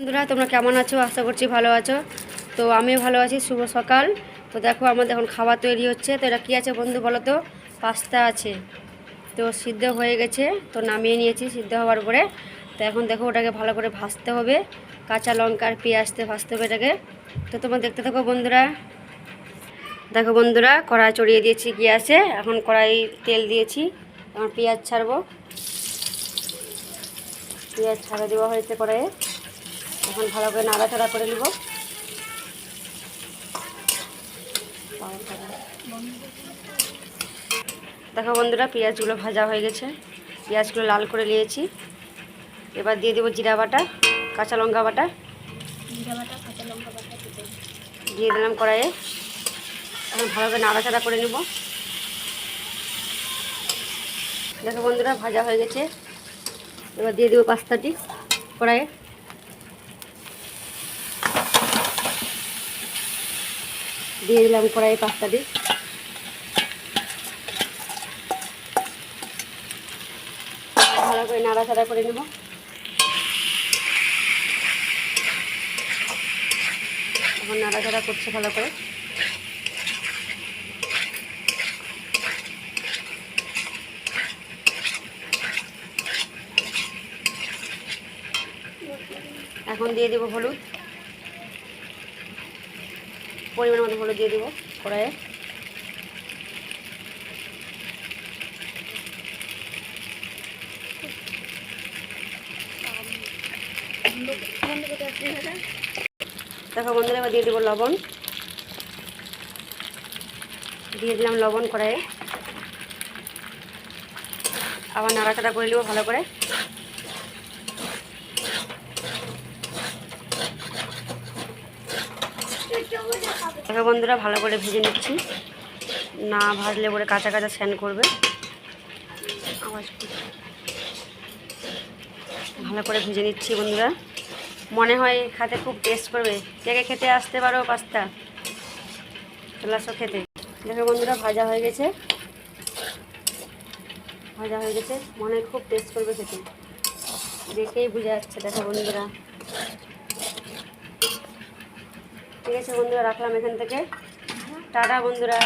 বন্ধুরা, তোমরা কেমন আছো? আশা করছি ভালো আছো। তো আমিও ভালো আছি। শুভ সকাল। তো দেখো, আমাদের এখন খাবার তৈরি হচ্ছে। তো এটা কী আছে বন্ধু বলো তো? পাস্তা আছে। তো সিদ্ধ হয়ে গেছে। তো নামিয়ে নিয়েছি সিদ্ধ হওয়ার পরে। তো এখন দেখো, ওটাকে ভালো করে ভাজতে হবে। কাঁচা লঙ্কা আর পেঁয়াজতে ভাজতে হবে এটাকে। তো তোমরা দেখতে থাকো বন্ধুরা। দেখো বন্ধুরা, কড়াই চড়িয়ে দিয়েছি গ্যাসে এখন কড়াই তেল দিয়েছি। এখন পেঁয়াজ ছাড়বো। পেঁয়াজ ছাড়া দেওয়া হয়েছে কড়াইয়ে। এখন ভালো করে নাড়াচাড়া করে নিব। দেখো বন্ধুরা, পেঁয়াজগুলো ভাজা হয়ে গেছে। পেঁয়াজগুলো লাল করে নিয়েছি। এবার দিয়ে দেবো জিরা বাটা, কাঁচা লঙ্কা বাটা। দিয়ে দিলাম কড়াইয়ে। এখন ভালো করে নাড়াচাড়া করে নেব। দেখো বন্ধুরা, ভাজা হয়ে গেছে। এবার দিয়ে দেবো পাস্তাটি কড়াইয়ে। দিয়ে দিলাম কড়াই পাস্তাটি ভালো করে নাড়াচাড়া করে নেব। এখন নাড়াচাড়া করছে ভালো করে। এখন দিয়ে দেবো হলুদ। পরিমাণ মতো হলুদ দিয়ে দেবো কড়াইয়ে। দেখো বন্ধুরা, এবার দিয়ে দেবো লবণ। দিয়ে দিলাম লবণ কড়াইয়ে। আবার নাড়াচাড়া করে নেব ভালো করে। দেখো বন্ধুরা, ভালো করে ভেজে নিচ্ছি। না ভাজলে পরে কাঁচা কাঁচা স্যান করবে। ভালো করে ভেজে নিচ্ছি বন্ধুরা। মনে হয় খাতে খুব টেস্ট করবে। কে কে খেতে আসতে পারো পাস্তা? চলে আসো খেতে। দেখো বন্ধুরা, ভাজা হয়ে গেছে। ভাজা হয়ে গেছে। মনে খুব টেস্ট করবে খেতে। দেখেই বোঝা যাচ্ছে, দেখো বন্ধুরা। ঠিক আছে বন্ধুরা রাখলাম এখান থেকে। টাটা বন্ধুরা।